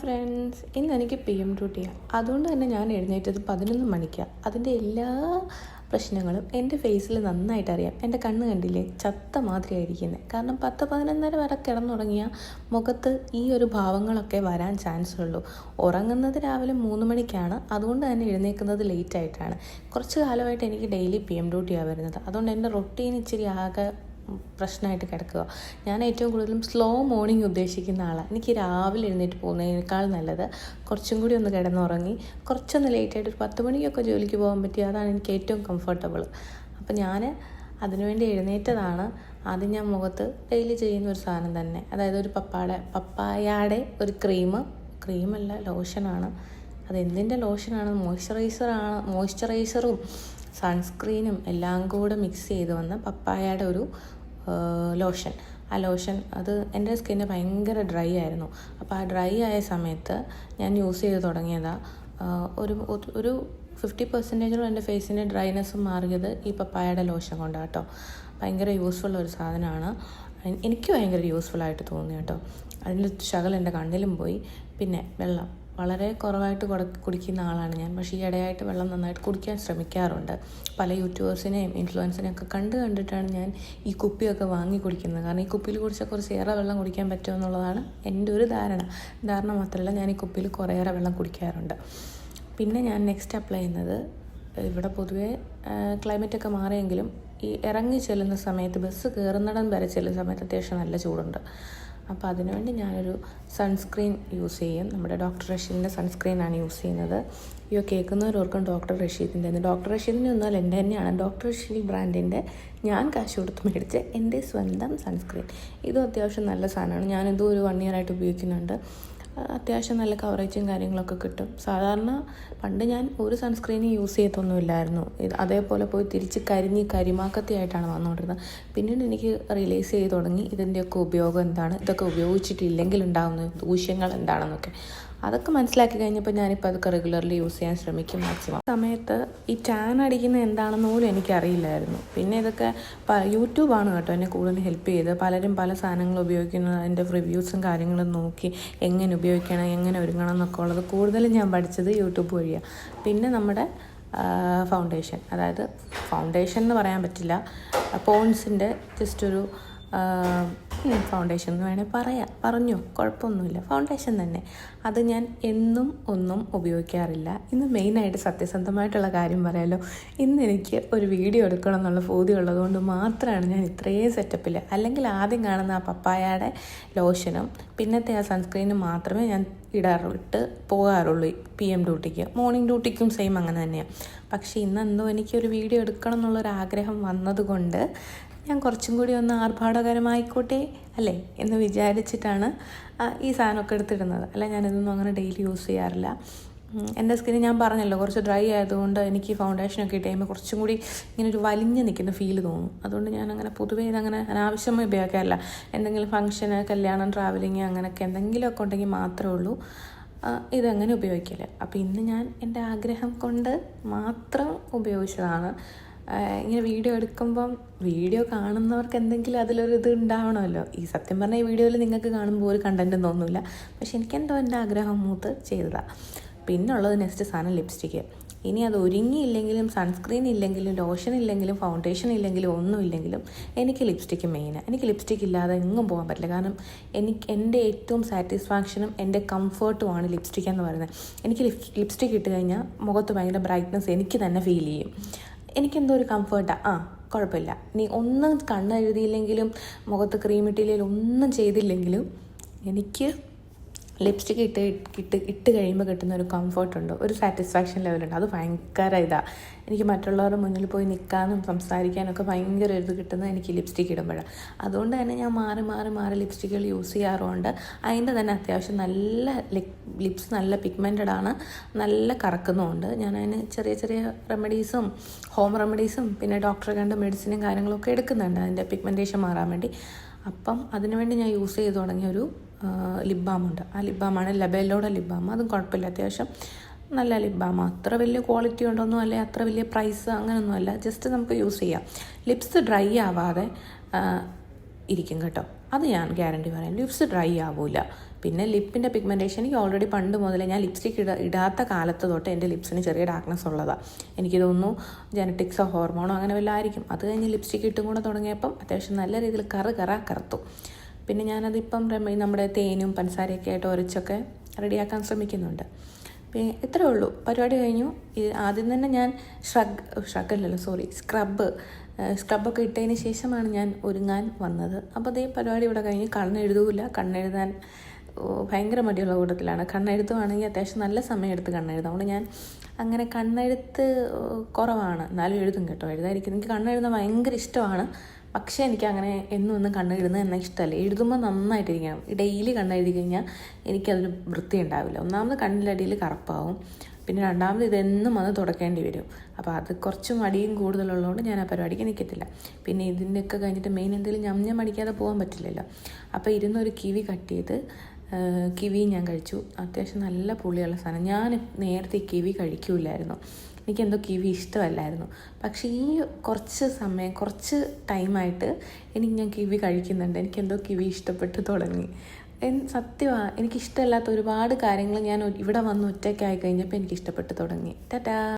Friends ഇന്ന് എനിക്ക് P M ഡ്യൂട്ടിയാണ് അതുകൊണ്ട് തന്നെ ഞാൻ എഴുന്നേറ്റത് പതിനൊന്ന് മണിക്കാണ് അതിന്റെ എല്ലാ പ്രശ്നങ്ങളും എന്റെ ഫേസിൽ നന്നായിട്ട് അറിയാം. എന്റെ കണ്ണ് കണ്ടില്ലേ? ചത്ത മാതിരി ആയിരിക്കുന്നത് കാരണം പത്ത് പതിനൊന്നര വരെ കിടന്നുറങ്ങിയാൽ മുഖത്ത് ഈ ഒരു ഭാവങ്ങളൊക്കെ വരാൻ ചാൻസ് ഉള്ളൂ. ഉറങ്ങുന്നത് രാവിലെ മൂന്ന് മണിക്കാണ്. അതുകൊണ്ട് തന്നെ എഴുന്നേൽക്കുന്നത് ലേറ്റായിട്ടാണ് കുറച്ച് കാലമായിട്ട് എനിക്ക് ഡെയിലി പി എം ഡ്യൂട്ടിയാണ് വരുന്നത്. അതുകൊണ്ട് എന്റെ റൊട്ടീൻ ഇച്ചിരി ആകെ പ്രശ്നമായിട്ട് കിടക്കുക. ഞാൻ ഏറ്റവും കൂടുതലും സ്ലോ മോർണിംഗ് ഉദ്ദേശിക്കുന്ന ആളാണ് എനിക്ക് രാവിലെ എഴുന്നേറ്റ് പോകുന്നതിനേക്കാൾ നല്ലത് കുറച്ചും കൂടി ഒന്ന് കിടന്നുറങ്ങി കുറച്ചൊന്ന് ലേറ്റായിട്ട് ഒരു പത്ത് മണിക്കൊക്കെ ജോലിക്ക് പോകാൻ പറ്റി അതാണ് എനിക്ക് ഏറ്റവും കംഫർട്ടബിൾ അപ്പം ഞാൻ അതിനുവേണ്ടി എഴുന്നേറ്റതാണ്. ആദ്യം ഞാൻ മുഖത്ത് ഡെയിലി ചെയ്യുന്ന ഒരു സാധനം തന്നെ. അതായത് ഒരു പപ്പാടെ പപ്പായയുടെ ഒരു ക്രീം ക്രീമല്ല ലോഷനാണ് അതെന്തിന്റെ ലോഷനാണ് മോയ്സ്ചറൈസറാണ് മോയ്സ്ചറൈസറും സൺസ്ക്രീനും എല്ലാം കൂടെ മിക്സ് ചെയ്ത് വന്ന പപ്പായയുടെ ഒരു ലോഷൻ. ആ ലോഷൻ അത് എന്റെ സ്കിന്ന് ഭയങ്കര ഡ്രൈ ആയിരുന്നു. അപ്പോൾ ആ ഡ്രൈ ആയ സമയത്ത് ഞാൻ യൂസ് ചെയ്ത് തുടങ്ങിയതാണ് ഒരു ഒരു ഫിഫ്റ്റി പെർസെന്റേജോളം എന്റെ ഫേസിന്റെ ഡ്രൈനെസ് മാറിയത് ഈ പപ്പായയുടെ ലോഷൻ കൊണ്ടാണ് കേട്ടോ ഭയങ്കര യൂസ്ഫുൾ ഒരു സാധനമാണ്. എനിക്ക് ഭയങ്കര യൂസ്ഫുൾ ആയിട്ട് തോന്നി കേട്ടോ അതിന്റെ ശകലം എന്റെ കണ്ണിലും പോയി. പിന്നെ വെള്ളം. വളരെ കുറവായിട്ട് കുടിക്കുന്ന ആളാണ് ഞാൻ. പക്ഷേ ഈ ഇടയായിട്ട് വെള്ളം നന്നായിട്ട് കുടിക്കാൻ ശ്രമിക്കാറുണ്ട്. പല യൂട്യൂബേഴ്സിനെയും ഇൻഫ്ലുവൻസിനെയും ഒക്കെ കണ്ട് കണ്ടിട്ടാണ് ഞാൻ ഈ കുപ്പിയൊക്കെ വാങ്ങി കുടിക്കുന്നത്. കാരണം ഈ കുപ്പിയിൽ കുടിച്ചാൽ കുറച്ച് ഏറെ വെള്ളം കുടിക്കാൻ പറ്റുമെന്നുള്ളതാണ് എന്റെ ഒരു ധാരണ. ധാരണ മാത്രമല്ല ഞാൻ ഈ കുപ്പിയിൽ കുറേയേറെ വെള്ളം കുടിക്കാറുണ്ട്. പിന്നെ ഞാൻ നെക്സ്റ്റ് അപ്ലൈ ചെയ്യുന്നത് ഇവിടെ പൊതുവേ ക്ലൈമറ്റൊക്കെ മാറിയെങ്കിലും ഈ ഇറങ്ങി ചെല്ലുന്ന സമയത്ത് ബസ് കയറുന്നിടം വരെ ചെല്ലുന്ന സമയത്ത് അത്യാവശ്യം നല്ല ചൂടുണ്ട്. അപ്പോൾ അതിനുവേണ്ടി ഞാനൊരു സൺസ്ക്രീൻ യൂസ് ചെയ്യും. നമ്മുടെ ഡോക്ടർ റഷീദിന്റെ സൺസ്ക്രീനാണ് യൂസ് ചെയ്യുന്നത്. അയ്യോ കേൾക്കുന്നവരോർക്കും ഡോക്ടർ റഷീദിന്റെ ഡോക്ടർ റഷീദിന്റെ ഒന്നാൽ എന്റെ തന്നെയാണ്. ഡോക്ടർ റഷീദ് ബ്രാൻഡിന്റെ ഞാൻ കാശ് കൊടുത്ത് മേടിച്ച് എന്റെ സ്വന്തം സൺസ്ക്രീൻ ഇതും അത്യാവശ്യം നല്ല സാധനമാണ്. ഞാനിതും ഒരു വൺ ഇയർ ആയിട്ട് ഉപയോഗിക്കുന്നുണ്ട്. അത്യാവശ്യം നല്ല കവറേജും കാര്യങ്ങളൊക്കെ കിട്ടും. സാധാരണ പണ്ട് ഞാൻ ഒരു സൺസ്ക്രീനും യൂസ് ചെയ്യത്തൊന്നുമില്ലായിരുന്നു ഇത് അതേപോലെ പോയി തിരിച്ച് കരിഞ്ഞ് കരിമാക്കത്തിയായിട്ടാണ് വന്നുകൊണ്ടിരുന്നത്. പിന്നീട് എനിക്ക് റിലീസ് ചെയ്ത് തുടങ്ങി. ഇതിന്റെയൊക്കെ ഉപയോഗം എന്താണ്? ഇതൊക്കെ ഉപയോഗിച്ചിട്ടില്ലെങ്കിൽ ഉണ്ടാകുന്ന ദൂഷ്യങ്ങൾ എന്താണെന്നൊക്കെ. അതൊക്കെ മനസ്സിലാക്കി കഴിഞ്ഞപ്പോൾ ഞാനിപ്പോൾ അതൊക്കെ റെഗുലർലി യൂസ് ചെയ്യാൻ ശ്രമിക്കും മാക്സിമം സമയത്ത് ഈ ടാൻ അടിക്കുന്ന എന്താണെന്ന് പോലും എനിക്കറിയില്ലായിരുന്നു. പിന്നെ ഇതൊക്കെ യൂട്യൂബാണ് കേട്ടോ എന്നെ കൂടുതൽ ഹെൽപ്പ് ചെയ്ത് പലരും പല സാധനങ്ങൾ ഉപയോഗിക്കുന്നത് അതിന്റെ റിവ്യൂസും കാര്യങ്ങളും നോക്കി എങ്ങനെ ഉപയോഗിക്കണം എങ്ങനെ ഒരുങ്ങണം എന്നൊക്കെ ഉള്ളത് കൂടുതലും ഞാൻ പഠിച്ചത് യൂട്യൂബ് വഴിയാണ് പിന്നെ നമ്മുടെ ഫൗണ്ടേഷൻ അതായത് ഫൗണ്ടേഷൻ എന്ന് പറയാൻ പറ്റില്ല. പോൺസിന്റെ ജസ്റ്റ് ഒരു ഫൗണ്ടേഷൻ എന്ന് വേണേൽ പറയാം. പറഞ്ഞു കുഴപ്പമൊന്നുമില്ല. ഫൗണ്ടേഷൻ തന്നെ. അത് ഞാൻ എന്നും ഒന്നും ഉപയോഗിക്കാറില്ല. ഇന്ന് മെയിനായിട്ട് സത്യസന്ധമായിട്ടുള്ള കാര്യം പറയാമല്ലോ ഇന്ന് എനിക്ക് ഒരു വീഡിയോ എടുക്കണം എന്നുള്ള ഭൂതി ഉള്ളതുകൊണ്ട് മാത്രമാണ് ഞാൻ ഇത്രയും സെറ്റപ്പിൽ അല്ലെങ്കിൽ ആദ്യം കാണുന്ന ആ പപ്പായയുടെ ലോഷനും പിന്നത്തെ ആ സൺസ്ക്രീനും മാത്രമേ ഞാൻ ഇടാറിട്ട് പോകാറുള്ളൂ പി എം ഡ്യൂട്ടിക്ക് മോർണിംഗ് ഡ്യൂട്ടിക്കും സെയിം അങ്ങനെ തന്നെയാണ് പക്ഷേ ഇന്ന് എന്തോ എനിക്കൊരു വീഡിയോ എടുക്കണം എന്നുള്ളൊരാഗ്രഹം വന്നതുകൊണ്ട് ഞാൻ കുറച്ചും കൂടി ഒന്ന് ആർഭാടകരമായിക്കോട്ടെ അല്ലേ എന്ന് വിചാരിച്ചിട്ടാണ് ഈ സാധനമൊക്കെ എടുത്തിടുന്നത്. അല്ല ഞാനിതൊന്നും അങ്ങനെ ഡെയിലി യൂസ് ചെയ്യാറില്ല. എന്റെ സ്കിന്ന് ഞാൻ പറഞ്ഞല്ലോ കുറച്ച് ഡ്രൈ ആയതുകൊണ്ട് എനിക്ക് ഫൗണ്ടേഷനൊക്കെ ഇട്ട് കഴിയുമ്പോൾ കുറച്ചും കൂടി ഇങ്ങനെ ഒരു വലിഞ്ഞ് നിൽക്കുന്ന ഫീൽ തോന്നും. അതുകൊണ്ട് ഞാൻ അങ്ങനെ പൊതുവേ ഇതങ്ങനെ അനാവശ്യമായി ഉപയോഗിക്കാറില്ല. എന്തെങ്കിലും ഫംഗ്ഷന് കല്യാണം ട്രാവലിങ് അങ്ങനെയൊക്കെ എന്തെങ്കിലുമൊക്കെ ഉണ്ടെങ്കിൽ മാത്രമേ ഉള്ളൂ. ഇതങ്ങനെ ഉപയോഗിക്കില്ല അപ്പോൾ ഇന്ന് ഞാൻ എന്റെ ആഗ്രഹം കൊണ്ട് മാത്രം ഉപയോഗിച്ചതാണ്. ഇങ്ങനെ വീഡിയോ എടുക്കുമ്പം വീഡിയോ കാണുന്നവർക്ക് എന്തെങ്കിലും അതിലൊരു ഇത് ഉണ്ടാവണമല്ലോ. ഈ സത്യം പറഞ്ഞാൽ ഈ വീഡിയോയിൽ നിങ്ങൾക്ക് കാണുമ്പോൾ ഒരു കണ്ടന്റും തോന്നില്ല പക്ഷെ എനിക്കെന്തോ എന്റെ ആഗ്രഹം മൂത്ത് ചെയ്തതാണ് പിന്നെ ഉള്ളത് നെക്സ്റ്റ് സാധനം ലിപ്സ്റ്റിക്ക് ഇനി അത് ഒരുങ്ങിയില്ലെങ്കിലും സൺസ്ക്രീൻ ഇല്ലെങ്കിലും ലോഷൻ ഇല്ലെങ്കിലും ഫൗണ്ടേഷൻ ഇല്ലെങ്കിലും ഒന്നും ഇല്ലെങ്കിലും എനിക്ക് ലിപ്സ്റ്റിക്ക് മെയിനാണ് എനിക്ക് ലിപ്സ്റ്റിക്ക് ഇല്ലാതെ എങ്ങും പോകാൻ പറ്റില്ല. കാരണം എനിക്ക് എന്റെ ഏറ്റവും സാറ്റിസ്ഫാക്ഷനും എന്റെ കംഫർട്ടുമാണ് ലിപ്സ്റ്റിക് എന്ന് പറയുന്നത്. എനിക്ക് ലിപ്സ്റ്റിക്ക് ഇട്ട് കഴിഞ്ഞാൽ മുഖത്ത് ഭയങ്കര ബ്രൈറ്റ്നസ് എനിക്ക് തന്നെ ഫീൽ ചെയ്യും. എനിക്കെന്തോ ഒരു കംഫർട്ടാണ് ആ. കുഴപ്പമില്ല. നീ ഒന്നും കണ്ണെഴുതിയില്ലെങ്കിലും മുഖത്ത് ക്രീം ഇട്ടില്ലെങ്കിലും ഒന്നും ചെയ്തില്ലെങ്കിലും എനിക്ക് ലിപ്സ്റ്റിക്ക് ഇട്ട് ഇട്ട് ഇട്ട് കഴിയുമ്പോൾ കിട്ടുന്ന ഒരു കംഫർട്ടുണ്ട് ഒരു സാറ്റിസ്ഫാക്ഷൻ ലെവലുണ്ട് അത് ഭയങ്കര ഇതാണ് എനിക്ക് മറ്റുള്ളവരുടെ മുന്നിൽ പോയി നിൽക്കാനും സംസാരിക്കാനൊക്കെ ഭയങ്കര ഇത് കിട്ടുന്നത് എനിക്ക് ലിപ്സ്റ്റിക്ക് ഇടുമ്പോഴാണ് അതുകൊണ്ട് തന്നെ ഞാൻ മാറി മാറി മാറി ലിപ്സ്റ്റിക്കുകൾ യൂസ് ചെയ്യാറുണ്ട്. അതിന്റെ തന്നെ അത്യാവശ്യം നല്ല ലിപ്സ് നല്ല പിഗ്മെന്റഡ് ആണ്. നല്ല കറക്കുന്നുമുണ്ട്. ഞാൻ അതിന് ചെറിയ ചെറിയ റെമഡീസും ഹോം റെമഡീസും പിന്നെ ഡോക്ടറെ കണ്ട് മെഡിസിനും കാര്യങ്ങളൊക്കെ എടുക്കുന്നുണ്ട്. അതിന്റെ പിഗ്മെന്റേഷൻ മാറാൻ വേണ്ടി. അപ്പം അതിനുവേണ്ടി ഞാൻ യൂസ് ചെയ്ത് തുടങ്ങിയ ഒരു ലിപ് ബാമുണ്ട് ആ ലിപ് ബാമാണ് ലബേലോടെ ലിപ് ബാം അതും കുഴപ്പമില്ല. അത്യാവശ്യം നല്ല ലിപ് ബാം അത്ര വലിയ ക്വാളിറ്റി ഉണ്ടോന്നും അല്ലെ അത്ര വലിയ പ്രൈസ് അങ്ങനെയൊന്നുമല്ല ജസ്റ്റ് നമുക്ക് യൂസ് ചെയ്യാം. ലിപ്സ് ഡ്രൈ ആവാതെ ഇരിക്കും കേട്ടോ. അത് ഞാൻ ഗ്യാരണ്ടി പറയാം. ലിപ്സ് ഡ്രൈ ആവില്ല പിന്നെ ലിപ്പിന്റെ പിഗ്മെന്റേഷൻ എനിക്ക് ഓൾറെഡി പണ്ട് മുതലേ ഞാൻ ലിപ്സ്റ്റിക് ഇട ഇടാത്ത കാലത്ത് തൊട്ട് എന്റെ ലിപ്സിന് ചെറിയ ഡാർക്ക്നെസ് ഉള്ളതാണ് എനിക്ക് തോന്നുന്നു ജനറ്റിക്സോ ഹോർമോണോ അങ്ങനെ വല്ല ആയിരിക്കും. അത് കഴിഞ്ഞ് ലിപ്സ്റ്റിക് ഇട്ടും കൂടെ തുടങ്ങിയപ്പം അത്യാവശ്യം നല്ല രീതിയിൽ കറ് കറ കറുത്തു. പിന്നെ ഞാനതിപ്പം നമ്മുടെ തേനും പഞ്ചസാരയൊക്കെ ആയിട്ട് ഉരച്ചൊക്കെ റെഡിയാക്കാൻ ശ്രമിക്കുന്നുണ്ട്. പിന്നെ ഇത്രേ ഉള്ളൂ. പരിപാടി കഴിഞ്ഞു. ആദ്യം തന്നെ ഞാൻ ഷ്രഗ് ഷ്രഗ് അല്ലല്ലോ സോറി സ്ക്രബ് സ്ക്രബൊക്കെ ഇട്ടതിന് ശേഷമാണ് ഞാൻ ഒരുങ്ങാൻ വന്നത്. അപ്പോൾ അതേ പരിപാടി ഇവിടെ കഴിഞ്ഞ് കണ്ണെഴുതൂല കണ്ണെഴുതാൻ ഭയങ്കര മടിയുള്ള കൂട്ടത്തിലാണ്. കണ്ണെഴുത്തുവാണെങ്കിൽ അത്യാവശ്യം നല്ല സമയം എടുത്ത് കണ്ണെഴുതാം അതുകൊണ്ട് ഞാൻ അങ്ങനെ കണ്ണെഴുത്ത് കുറവാണ്. എന്നാലും എഴുതും കേട്ടോ. എഴുതായിരിക്കും എനിക്ക് കണ്ണെഴുതാൻ ഭയങ്കര ഇഷ്ടമാണ്. പക്ഷേ എനിക്ക് അങ്ങനെ എന്നും ഒന്നും കണ്ണെഴുതുന്നത് എന്നെ ഇഷ്ടമല്ല. എഴുതുമ്പോൾ നന്നായിട്ടിരിക്കണം. ഡെയിലി കണ്ണെഴുതി കഴിഞ്ഞാൽ എനിക്കതൊരു വൃത്തി ഉണ്ടാവില്ല ഒന്നാമത് കണ്ണിലടിയിൽ കറുപ്പാവും. പിന്നെ രണ്ടാമത് ഇതെന്നും അത് തുടക്കേണ്ടി വരും. അപ്പോൾ അത് കുറച്ച് മടിയും കൂടുതലുള്ളതുകൊണ്ട് ഞാൻ ആ പരിപാടിക്ക് നിൽക്കത്തില്ല പിന്നെ ഇതിന്റെയൊക്കെ കഴിഞ്ഞിട്ട് മെയിൻ എന്തെങ്കിലും ഞം ഞം അടിക്കാതെ പോകാൻ പറ്റില്ലല്ലോ. അപ്പോൾ ഇരുന്ന് ഒരു കിവി കട്ട് ചെയ്ത് കിവിയും കിവി ഞാൻ കഴിച്ചു. അത്യാവശ്യം നല്ല പുളിയുള്ള സാധനം. ഞാൻ നേരത്തെ കിവി കഴിക്കൂലായിരുന്നു എനിക്കെന്തോ കിവി ഇഷ്ടമല്ലായിരുന്നു. പക്ഷേ ഈ കുറച്ച് സമയം കുറച്ച് ടൈമായിട്ട് എനിക്ക് ഞാൻ കിവി കഴിക്കുന്നുണ്ട്. എനിക്കെന്തോ കിവി ഇഷ്ടപ്പെട്ട് തുടങ്ങി. സത്യമാണ് എനിക്കിഷ്ടമല്ലാത്ത ഒരുപാട് കാര്യങ്ങൾ ഞാൻ ഇവിടെ വന്ന് ഒറ്റയ്ക്കായി കഴിഞ്ഞപ്പോൾ എനിക്ക് ഇഷ്ടപ്പെട്ടു തുടങ്ങി. ടാറ്റാ.